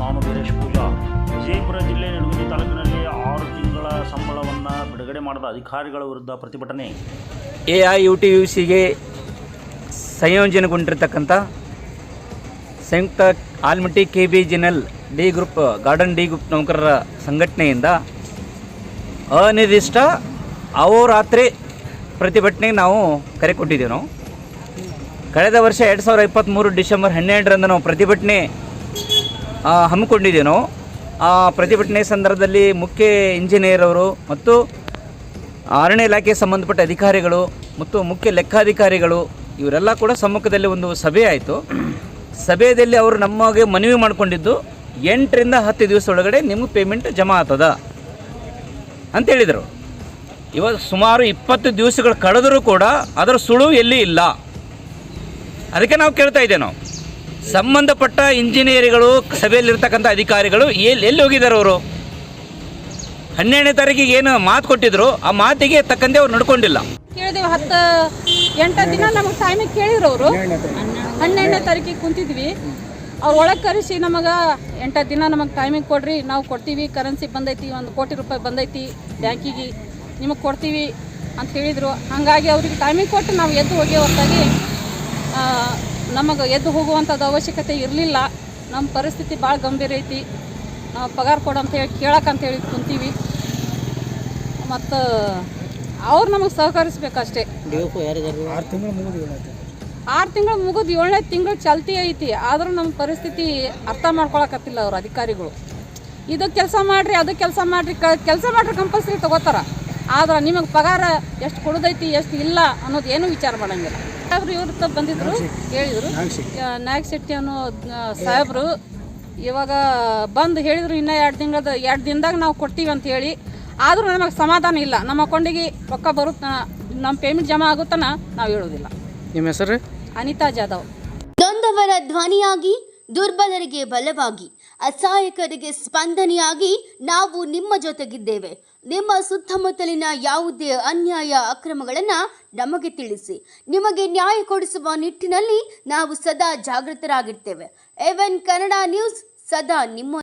ನಾನು ವೀರೇಶ್ ಪೂಜಾ. ವಿಜಯಪುರ ಜಿಲ್ಲೆ ನಿಡಗುಂದಿ ತಾಲೂಕಿನಲ್ಲಿ ಆರು ತಿಂಗಳ ಸಂಬಳವನ್ನು ಬಿಡುಗಡೆ ಮಾಡಿದ ಅಧಿಕಾರಿಗಳ ವಿರುದ್ಧ ಪ್ರತಿಭಟನೆ. A I U T U ಸಿಗೆ ಸಂಯೋಜನೆಗೊಂಡಿರ್ತಕ್ಕಂಥ ಸಂಯುಕ್ತ Almatti K B ಜಿನಲ್ D group, garden D group ನೌಕರರ ಸಂಘಟನೆಯಿಂದ ಅನಿರ್ದಿಷ್ಟ ಅಹೋರಾತ್ರಿ ಪ್ರತಿಭಟನೆಗೆ ನಾವು ಕರೆ ಕೊಟ್ಟಿದ್ದೇವೆ ನಾವು. ಕಳೆದ ವರ್ಷ ಎರಡು ಸಾವಿರದ ಇಪ್ಪತ್ತ್ಮೂರು ಡಿಸೆಂಬರ್ ಹನ್ನೆರಡರಂದು ನಾವು ಪ್ರತಿಭಟನೆ ನಾವು ಆ, ಪ್ರತಿಭಟನೆ ಸಂದರ್ಭದಲ್ಲಿ ಮುಖ್ಯ ಇಂಜಿನಿಯರ್ ಅವರು ಮತ್ತು ಅರಣ್ಯ ಇಲಾಖೆ ಸಂಬಂಧಪಟ್ಟ ಅಧಿಕಾರಿಗಳು ಮತ್ತು ಮುಖ್ಯ ಲೆಕ್ಕಾಧಿಕಾರಿಗಳು ಇವರೆಲ್ಲ ಕೂಡ ಸಮ್ಮುಖದಲ್ಲಿ ಒಂದು ಸಭೆ ಆಯಿತು. ಸಭೆಯಲ್ಲಿ ಅವರು ನಮಗೆ ಮನವಿ ಮಾಡಿಕೊಂಡಿದ್ದು, ಎಂಟರಿಂದ ಹತ್ತು ದಿವಸ ಒಳಗಡೆ ನಿಮ್ಗೆ ಪೇಮೆಂಟ್ ಜಮಾ ಆಗ್ತದ ಅಂತ ಹೇಳಿದರು. ಇವಾಗ ಸುಮಾರು ಇಪ್ಪತ್ತು ದಿವಸಗಳು ಕಳೆದರೂ ಕೂಡ ಅದರ ಸುಳು ಎಲ್ಲಿ ಇಲ್ಲ. ಅದಕ್ಕೆ ನಾವು ಕೇಳ್ತಾ ಇದ್ದೇವೆ ನಾವು. ಸಂಬಂಧಪಟ್ಟ ಇಂಜಿನಿಯರ್ಗಳು ಸಭೆಯಲ್ಲಿರ್ತಕ್ಕಂಥ ಅಧಿಕಾರಿಗಳು ಎಲ್ಲಿ ಎಲ್ಲಿ ಹೋಗಿದ್ದಾರೆ ಅವರು? ಹನ್ನೆರಡನೇ ತಾರೀಕಿಗೆ ಏನು ಮಾತು ಕೊಟ್ಟಿದ್ರು, ಆ ಮಾತಿಗೆ ತಕ್ಕಂತೆ ಅವ್ರು ನಡ್ಕೊಂಡಿಲ್ಲ. ಕೇಳಿದೀವಿ, ಹತ್ತು, ಎಂಟು ದಿನ ನಮಗೆ ಟೈಮಿಗೆ ಕೇಳಿದ್ರು ಅವರು. ಹನ್ನೆರಡನೇ ತಾರೀಕಿಗೆ ಕುಂತಿದ್ವಿ. ಅವ್ರು ಒಳಗೆ ಕರೆಸಿ ನಮಗೆ, ಎಂಟು ದಿನ ನಮಗೆ ಟೈಮಿಂಗ್ ಕೊಡ್ರಿ, ನಾವು ಕೊಡ್ತೀವಿ ಕರೆನ್ಸಿ ಬಂದೈತಿ, ಒಂದು ಕೋಟಿ ರೂಪಾಯಿ ಬಂದೈತಿ ಬ್ಯಾಂಕಿಗೆ, ನಿಮಗೆ ಕೊಡ್ತೀವಿ ಅಂತ ಹೇಳಿದರು. ಹಾಗಾಗಿ ಅವ್ರಿಗೆ ಟೈಮಿಂಗ್ ಕೊಟ್ಟು ನಾವು ಎದ್ದು ಹೋಗಿ ಹೊರತಾಗಿ ನಮಗೆ ಎದ್ದು ಹೋಗುವಂಥದ್ದು ಅವಶ್ಯಕತೆ ಇರಲಿಲ್ಲ. ನಮ್ಮ ಪರಿಸ್ಥಿತಿ ಭಾಳ ಗಂಭೀರ ಐತಿ. ನಾವು ಪಗಾರ ಕೊಡು ಅಂತ ಹೇಳಿ ಕೇಳಕ್ಕಂತ ಹೇಳಿ ಕುಂತೀವಿ. ಮತ್ತು ಅವ್ರು ನಮಗೆ ಸಹಕರಿಸ್ಬೇಕಷ್ಟೇ. ಆರು ತಿಂಗಳು ಮುಗಿದು ಏಳನೇ ತಿಂಗಳು ಚಾಲ್ತಿ ಐತಿ. ಆದರೂ ನಮ್ಮ ಪರಿಸ್ಥಿತಿ ಅರ್ಥ ಮಾಡ್ಕೊಳಕತ್ತಿಲ್ಲ ಅವ್ರು ಅಧಿಕಾರಿಗಳು. ಇದು ಕೆಲಸ ಮಾಡಿರಿ ಅದು ಕೆಲಸ ಮಾಡಿರಿ ಕೆಲಸ ಮಾಡ್ರಿ ಕಂಪಲ್ಸರಿ ತಗೋತಾರ. ಆದ್ರೆ ನಿಮಗೆ ಪಗಾರ ಎಷ್ಟು ಕೊಡೋದೈತಿ ಎಷ್ಟು ಇಲ್ಲ ಅನ್ನೋದು ಏನೂ ವಿಚಾರ ಮಾಡಂಗಿಲ್ಲ. ಸಾಹೇಬ್ರು ಇವ್ರ ಬಂದಿದ್ರು ಹೇಳಿದ್ರು. ನಾಯಕ್ ಶೆಟ್ಟಿ ಅನ್ನೋ ಸಾಹೇಬ್ರು ಇವಾಗ ಬಂದು ಹೇಳಿದ್ರು ಇನ್ನ ಎರಡು ತಿಂಗಳದ ಎರಡು ದಿನದಾಗ ನಾವು ಕೊಡ್ತೀವಿ ಅಂತ ಹೇಳಿ. ಆದರೂ ನಮಗೆ ಸಮಾಧಾನ ಇಲ್ಲ. ನಮ್ಮ ಅಕೌಂಟಿಗೆ ರೊಕ್ಕ ಬರುತ್ತ ನಮ್ಮ ಪೇಮೆಂಟ್ ಜಮಾ ಆಗುತ್ತಾನ ನಾವು ಹೇಳೋದಿಲ್ಲ. ನಿಮ್ಮ ಹೆಸರು? ಅನಿತಾ ಜಾಧವ್. ನೊಂದವರ ಧ್ವನಿಯಾಗಿ ದುರ್ಬಲರಿಗೆ ಬಲವಾಗಿ ಅಸಹಾಯಕರಿಗೆ ಸ್ಪಂದನೆಯಾಗಿ ನಾವು ನಿಮ್ಮ ಜೊತೆಗಿದ್ದೇವೆ. ನಿಮ್ಮ ಸುತ್ತಮುತ್ತಲಿನ ಯಾವುದೇ ಅನ್ಯಾಯ ಅಕ್ರಮಗಳನ್ನು ನಮಗೆ ತಿಳಿಸಿ. ನಿಮಗೆ ನ್ಯಾಯ ಕೊಡಿಸುವ ನಿಟ್ಟಿನಲ್ಲಿ ನಾವು ಸದಾ ಜಾಗೃತರಾಗಿರ್ತೇವೆ. ಎವೆನ್ ಕನ್ನಡ ನ್ಯೂಸ್ ಸದಾ ನಿಮ್ಮ